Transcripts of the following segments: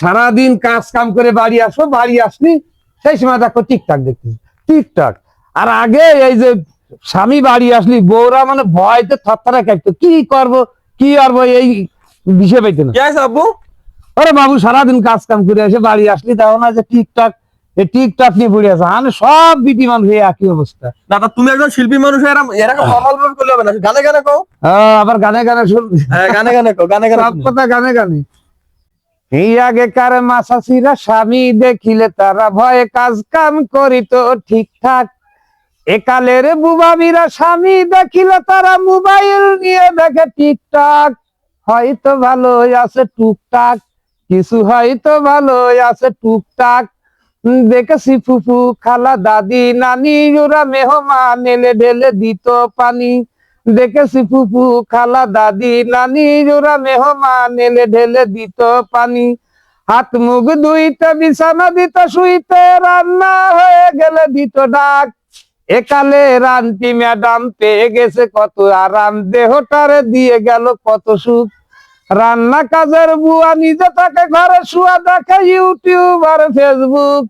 সারাদিন কাজ কাম করে বাড়ি আসো বাড়ি আসলি সেই সময় দেখো টিকটাক দেখতেছি। টিকটাক। আর আগে এই যে স্বামী বাড়ি আসলি বউরা মানে ভয়তে থরথরে কাটতো। কি করব কি করব এই বিষয় পাইতো না। আব্বু? আরে বাবু সারাদিন কাজ কাম করে এসে বাড়ি আসলি দেখো না যে টিকটক। এই টিকটক নিয়ে পড়ে আছে। মানে সব বিটি মানুষ এই একই অবস্থা। দাদা তুমি একজন শিল্পী মানুষ এরকম এরকম ফর্মাল ভাবে করলে হবে না। গানে গানে কও। আবার গানে গানে শুন হ্যাঁ গানে গানে কও গানে গানে সব কথা গানে গানে। আগেকার মাসাসিরা স্বামী দেখিলে তারা ভয়ে কাজ কাম করিত ঠিকঠাক একালের বুবাবিরা স্বামী দেখিলে তারা মোবাইল নিয়ে দেখে টিকটক হয়তো ভালোই আছে টুকটাক, কিছু হয়তো ভালোই আছে টুকটাক। দেখেছি ফুফু, খালা, দাদি, নানি, ওরা মেহমান এলে ঢেলে দিত পানি। দেখেছি ফুফু, খালা, দাদি, নানি ওরা মেহমান এলে ঢেলে দিত পানি। হাত, মুখ ধুইতে, বিছানা দিত, শুইতে, রান্না হয়ে গেলে দিত ডাক। একালে রান্তি ম্যাডাম পেয়ে গেছে কত আরাম, দেহটারে দিয়ে গেল কত সুখ। রান্না কাজের বুয়া নিজে তাকে ঘরে, শুয়া দেখে ইউটিউব আর ফেসবুক।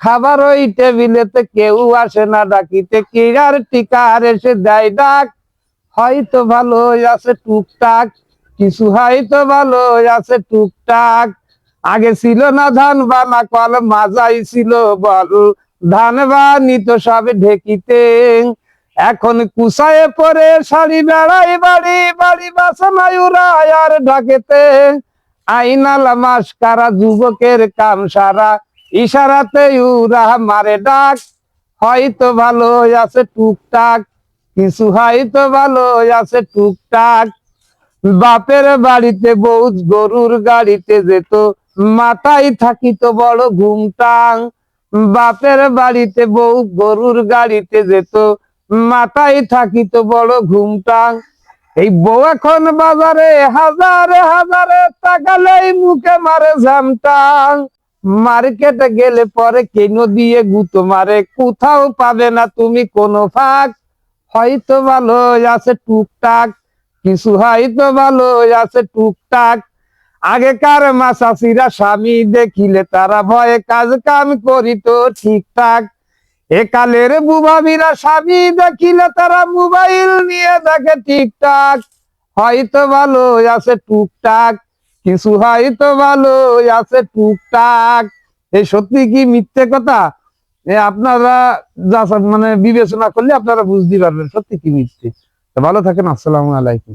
খাবার ওই টেবিলেতে কেউ আসে না, ডাকিতে কিরার টিকার এসে দেয় ডাক। হয়তো ভালো আছে টুকটাক, কিছু হয়তো ভালো আছে টুকটাক। আগে ছিল না ধান বানা, কল মাজাই ছিল বল। ধান বানি তো সব ঢেকিতে। এখন কুসায়ে পরে শাড়ি বেড়াই বাড়ি বাড়ি বাসনাই উড়াই আর ঢাকেতে। আইনালা মাস্কারা যুবকের কাম সারা ইশারাতে উরা মারে ডাক। হয়তো ভালো আছে টুকটাক কিছু হয়তো ভালো আছে টুকটাক। বাপের বাড়িতে বউ গরুর গাড়িতে যেত, মাথায় থাকিত বড় ঘুমটাং। বাপের বাড়িতে বউ গরুর গাড়িতে যেত, মাথায় থাকিত বড় ঘুমটাং। এই বউ এখন বাজারে, হাজারে হাজারে টাকালেই মুখে মারে ঝামটাং। মার্কেটে গেলে পরে কেন দিয়ে গুতো মারে, কোথাও পাবে না তুমি কোনো ফাঁক। হয়তো ভালো আছে টুকটাক, কিছু হয়তো ভালো আছে টুকটাক। আগেকার মাসাসিরা স্বামী দেখিলে তারা ভয়ে কাজ কাম করিত ঠিকঠাক। একালের বুবাবিরা স্বামী দেখিলে তারা মোবাইল নিয়ে দেখে ঠিকঠাক। হয়তো ভালো আছে টুকটাক, কিছু হয়তো ভালো আছে টুকটাক। এই সত্যি কি মিথ্যে কথা? এ আপনারা যা মানে বিবেচনা করলে আপনারা বুঝতে পারবেন। সত্যি কি মিথ্যে। ভালো থাকেন, আসসালামু আলাইকুম।